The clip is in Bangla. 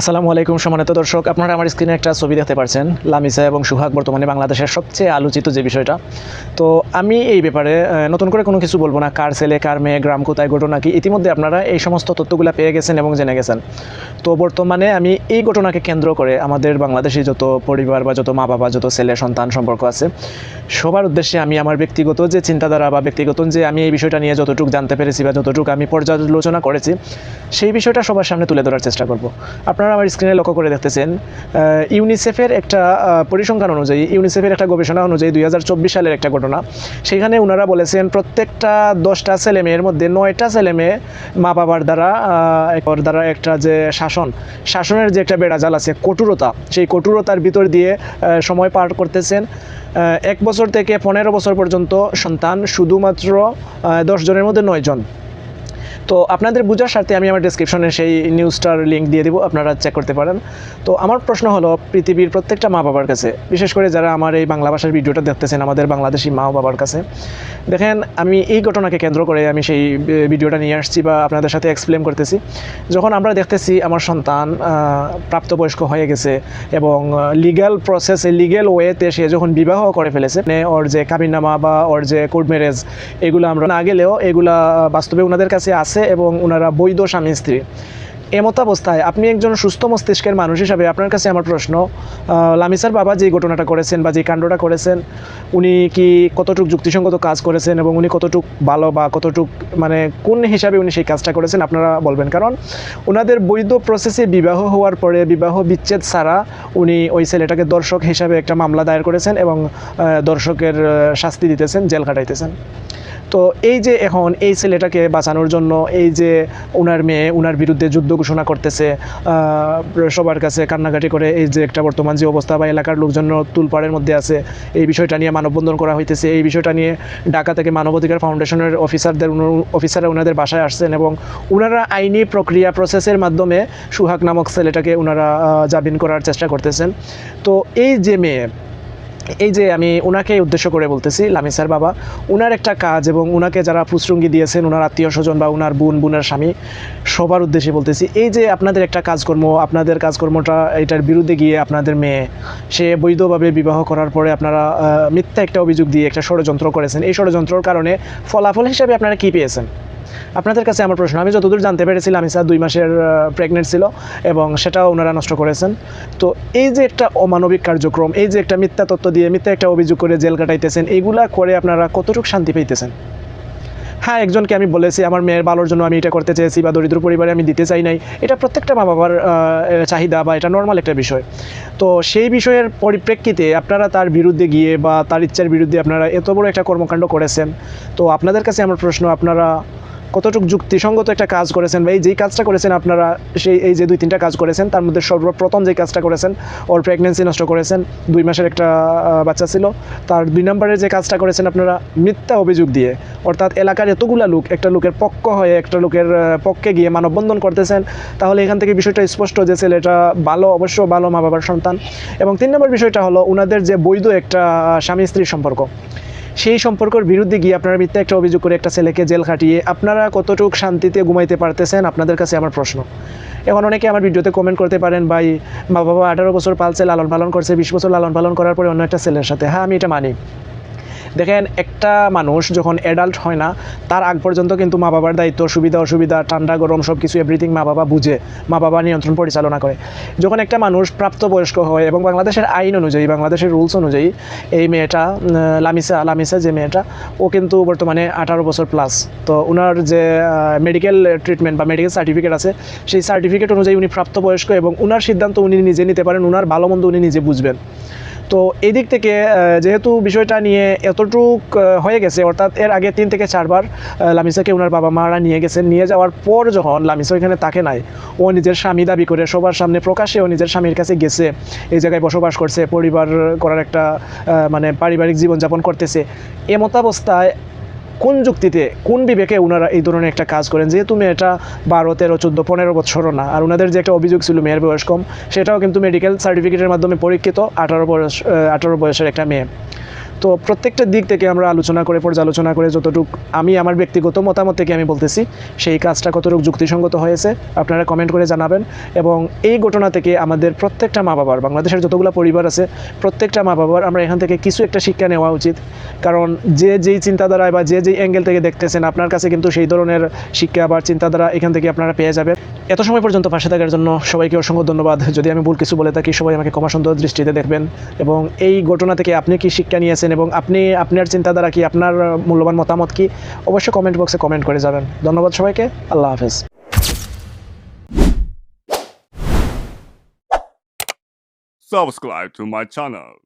আসসালামু আলাইকুম সম্মানিত দর্শক, আপনারা আমার স্ক্রিনে একটা ছবি দেখতে পাচ্ছেন লামিসা এবং সুহাগ বর্তমানে বাংলাদেশের সবচেয়ে আলোচিত যে বিষয়টা। তো আমি এই ব্যাপারে নতুন করে কোনো কিছু বলব না, কার ছেলে, কার মেয়ে, গ্রাম কোথায় ঘটনা কি, ইতিমধ্যে আপনারা এই সমস্ত তথ্যগুলো পেয়ে গেছেন এবং জেনে গেছেন। তো বর্তমানে আমি এই ঘটনাকে কেন্দ্র করে আমাদের বাংলাদেশি যত পরিবার বা যত মা বাবা, যত ছেলে, সন্তান সম্পর্ক আছে, সবার উদ্দেশ্যে আমি আমার ব্যক্তিগত যে চিন্তাধারা বা ব্যক্তিগত যে আমি এই বিষয়টা নিয়ে যতটুকু জানতে পেরেছি বা যতটুকু আমি পর্যালোচনা করেছি, সেই বিষয়টা সবার সামনে তুলে ধরার চেষ্টা করব। আপনারা আমার স্ক্রিনে লক্ষ্য করে দেখতেছেন ইউনিসেফের একটা পরিসংখ্যান অনুযায়ী ইউনিসেফের একটা গবেষণা অনুযায়ী দুই হাজার চব্বিশ সালের একটা ঘটনা। সেখানে ওনারা বলেছেন, প্রত্যেকটা দশটা ছেলে মেয়ের মধ্যে নয়টা ছেলে মেয়ে মা বাবার দ্বারা দ্বারা একটা যে শাসন, শাসনের যে একটা বেড়াজাল আছে, কঠোরতা, সেই কঠোরতার ভিতর দিয়ে সময় পার করতেছেন। এক বছর থেকে পনেরো বছর পর্যন্ত সন্তান শুধুমাত্র দশ জনের মধ্যে নয় জন। তো আপনাদের বোঝার স্বার্থে আমি আমার ডিসক্রিপশনে সেই নিউজটার লিঙ্ক দিয়ে দেবো, আপনারা চেক করতে পারেন। তো আমার প্রশ্ন হলো, পৃথিবীর প্রত্যেকটা মা বাবার কাছে, বিশেষ করে যারা আমার এই বাংলা ভাষার ভিডিওটা দেখতেছেন, আমাদের বাংলাদেশি মা বাবার কাছে, দেখেন, আমি এই ঘটনাকে কেন্দ্র করে আমি সেই ভিডিওটা নিয়ে আসছি বা আপনাদের সাথে এক্সপ্লেন করতেছি। যখন আমরা দেখতেছি আমার সন্তান প্রাপ্তবয়স্ক হয়ে গেছে এবং লিগ্যাল প্রসেসে লিগ্যাল ওয়েতে সে যখন বিবাহ করে ফেলেছে মানে ওর যে কাবিননামা বা ওর যে কোর্ট ম্যারেজ এগুলো আমরা না গেলেও এগুলা বাস্তবে ওনাদের কাছে আছে। এবং ওনারা বৈধ স্বামী, স্ত্রী। এমত অবস্থায় আপনি একজন সুস্থ মস্তিষ্কের মানুষ হিসাবে আপনার কাছে আমার প্রশ্ন লামিসার বাবা যে ঘটনাটা করেছেন বা যে কাণ্ডটা করেছেন, উনি কি কতটুক যুক্তিসঙ্গত কাজ করেছেন এবং উনি কতটুক ভালো বা কতটুক মানে কোন হিসাবে উনি সেই কাজটা করেছেন আপনারা বলবেন। কারণ ওনাদের বৈধ প্রসেসে বিবাহ হওয়ার পরে বিবাহ বিচ্ছেদ ছাড়া উনি ওই ছেলেটাকে দর্শক হিসাবে একটা মামলা দায়ের করেছেন এবং দর্শকের শাস্তি দিতেছেন, জেল খাটাইতেছেন। তো এই যে এখন এই ছেলেটাকে বাঁচানোর জন্য এই যে ওনার মেয়ে ওনার বিরুদ্ধে যুদ্ধ ঘোষণা করতেছে সবার কাছে কান্নাকাটি করে এই যে একটা বর্তমান যে অবস্থা বা এলাকার লোকজন তুলপাড়ের মধ্যে আছে, এই বিষয়টা নিয়ে মানববন্ধন করা হইতেছে। এই বিষয়টা নিয়ে ঢাকা থেকে মানবাধিকার ফাউন্ডেশনের অফিসারদের অফিসাররা ওনাদের বাসায় আসছেন এবং ওনারা আইনি প্রক্রিয়া প্রসেসের মাধ্যমে সুহাগ নামক ছেলেটাকে ওনারা জামিন করার চেষ্টা করতেছেন। তো এই যে মেয়ে এই যে আমি ওনাকে উদ্দেশ্য করে বলতেছি লামিসার বাবা ওনার একটা কাজ এবং ওনাকে যারা পুষ্রঙ্গি দিয়েছেন ওনার আত্মীয় স্বজন বা ওনার বোন, বোনের স্বামী, সবার উদ্দেশ্যে বলতেছি, এই যে আপনাদের একটা কাজকর্ম, আপনাদের কাজকর্মটা এটার বিরুদ্ধে গিয়ে আপনাদের মেয়ে, সে বৈধভাবে বিবাহ করার পরে আপনারা মিথ্যা একটা অভিযোগ দিয়ে একটা ষড়যন্ত্র করেছেন। এই ষড়যন্ত্রর কারণে ফলাফল হিসাবে আপনারা কী পেয়েছেন? আপনাদের কাছে আমার প্রশ্ন, আমি যতদূর জানতে পেরেছিলাম ইসা দুই মাসের প্রেগনেন্ট ছিল এবং সেটাও ওনারা নষ্ট করেছেন। তো এই যে একটা অমানবিক কার্যক্রম, এই যে একটা মিথ্যা তত্ত্ব দিয়ে মিথ্যা একটা অভিযোগ করে জেল কাটাইতেছেন এইগুলা করে আপনারা কতটুকু শান্তি পাইতেছেন? হ্যাঁ একজনকে আমি বলেছি, আমার মেয়ের ভালোর জন্য আমি এটা করতে চেয়েছি বা দরিদ্র পরিবারে আমি দিতে চাই নাই। এটা প্রত্যেকটা মা বাবার চাহিদা বা এটা নর্মাল একটা বিষয়। তো সেই বিষয়ের পরিপ্রেক্ষিতে আপনারা তার বিরুদ্ধে গিয়ে বা তার ইচ্ছার বিরুদ্ধে আপনারা এত বড় একটা কর্মকাণ্ড করেছেন। তো আপনাদের কাছে আমার প্রশ্ন, আপনারা কতটুকু যুক্তিসঙ্গত একটা কাজ করেছেন বা এই যেই কাজটা করেছেন আপনারা, সেই এই যে দুই তিনটা কাজ করেছেন, তার মধ্যে সর্বপ্রথম যে কাজটা করেছেন, ওর প্রেগনেন্সি নষ্ট করেছেন, দুই মাসের একটা বাচ্চা ছিল। তার দুই নম্বরের যে কাজটা করেছেন আপনারা, মিথ্যা অভিযোগ দিয়ে, অর্থাৎ এলাকার এতগুলা লোক, একটা লোকের পক্ষ হয়ে, একটা লোকের পক্ষে গিয়ে মানববন্ধন করতেছেন, তাহলে এখান থেকে বিষয়টা স্পষ্ট যে ছেলেটা ভালো, অবশ্য ভালো মা বাবার সন্তান। এবং তিন নম্বর বিষয়টা হলো ওনাদের যে বৈধ একটা স্বামী স্ত্রীর সম্পর্ক। সেই সম্পর্কের বিরুদ্ধে গিয়ে আপনারা মিথ্যা একটা অভিযোগ করে একটা ছেলেকে জেল খাটিয়ে আপনারা কতটুকু শান্তিতে ঘুমাইতে পারতেছেন? আপনাদের কাছে আমার প্রশ্ন। এখন অনেকে আমার ভিডিওতে কমেন্ট করতে পারেন, ভাই, মা বাবা আঠারো বছর পালছে লালন পালন করছে, বিশ বছর লালন পালন করার পরে অন্য একটা ছেলের সাথে। হ্যাঁ আমি এটা মানি। দেখেন, একটা মানুষ যখন অ্যাডাল্ট হয় না, তার আগ পর্যন্ত কিন্তু মা বাবার দায়িত্ব, সুবিধা, অসুবিধা, ঠান্ডা, গরম সব কিছু এভরিথিং মা বাবা বুঝে মা বাবা নিয়ন্ত্রণ পরিচালনা করে। যখন একটা মানুষ প্রাপ্তবয়স্ক হয় এবং বাংলাদেশের আইন অনুযায়ী, বাংলাদেশের রুলস অনুযায়ী, এই মেয়েটা লামিসা লামিসা যে মেয়েটা, ও কিন্তু বর্তমানে আঠারো বছর প্লাস তো ওনার যে মেডিকেল ট্রিটমেন্ট বা মেডিকেল সার্টিফিকেট আছে, সেই সার্টিফিকেট অনুযায়ী উনি প্রাপ্তবয়স্ক এবং ওনার সিদ্ধান্ত উনি নিজে নিতে পারেন ওনার ভালো মন্দ উনি নিজে বুঝবেন। তো এই দিক থেকে যেহেতু বিষয়টা নিয়ে এতটুক হয়ে গেছে, অর্থাৎ এর আগে তিন থেকে চারবার লামিসাকে ওনার বাবা মারা নিয়ে গেছেন, নিয়ে যাওয়ার পর যখন লামিসা এখানে তাকে নাই, ও নিজের স্বামী দাবি করে সবার সামনে প্রকাশে ও নিজের স্বামীর কাছে গেছে, এই জায়গায় বসবাস করছে, পরিবার করার একটা মানে পারিবারিক জীবনযাপন করতেছে। এমতাবস্থায় কোন যুক্তিতে, কোন বিবেকে ওনারা এই ধরনের একটা কাজ করেন? যেহেতু মেয়েটা বারো, তেরো, চোদ্দ, পনেরো বছরও না, আর ওনাদের যে একটা অভিযোগ ছিল মেয়ের বয়স কম, সেটাও কিন্তু মেডিকেল সার্টিফিকেটের মাধ্যমে পরীক্ষিত আঠারো বয়স আঠারো বয়সের একটা মেয়ে। তো প্রত্যেকটা দিক থেকে আমরা আলোচনা করে, পর্যালোচনা করে যতটুকু আমি, আমার ব্যক্তিগত মতামত থেকে আমি বলতেছি, সেই কাজটা কতটুকু যুক্তিসঙ্গত হয়েছে, আপনারা কমেন্ট করে জানাবেন। এবং এই ঘটনা থেকে আমাদের প্রত্যেকটা মা বাবার বাংলাদেশের যতগুলো পরিবার আছে, প্রত্যেকটা মা বাবার আমরা এখান থেকে কিছু একটা শিক্ষা নেওয়া উচিত। কারণ যে যেই চিন্তাধারায় বা যে যেই অ্যাঙ্গেল থেকে দেখতেছেন, আপনার কাছে কিন্তু সেই ধরনের শিক্ষা বা চিন্তাধারা এখান থেকে আপনারা পেয়ে যাবেন। এত সময় পর্যন্ত পাশে থাকার জন্য সবাইকে অসংখ্য ধন্যবাদ। যদি আমি ভুল কিছু বলে থাকি, সবাই আমাকে ক্ষমা সুন্দর দৃষ্টিতে দেখবেন। এবং এই ঘটনা থেকে আপনি কি শিক্ষা নিয়েছেন এবং আপনি, আপনার চিন্তাধারা কি, আপনার মূল্যবান মতামত কি, অবশ্যই কমেন্ট বক্সে কমেন্ট করে যাবেন। ধন্যবাদ সবাইকে। আল্লাহ হাফেজ। Subscribe to my channel.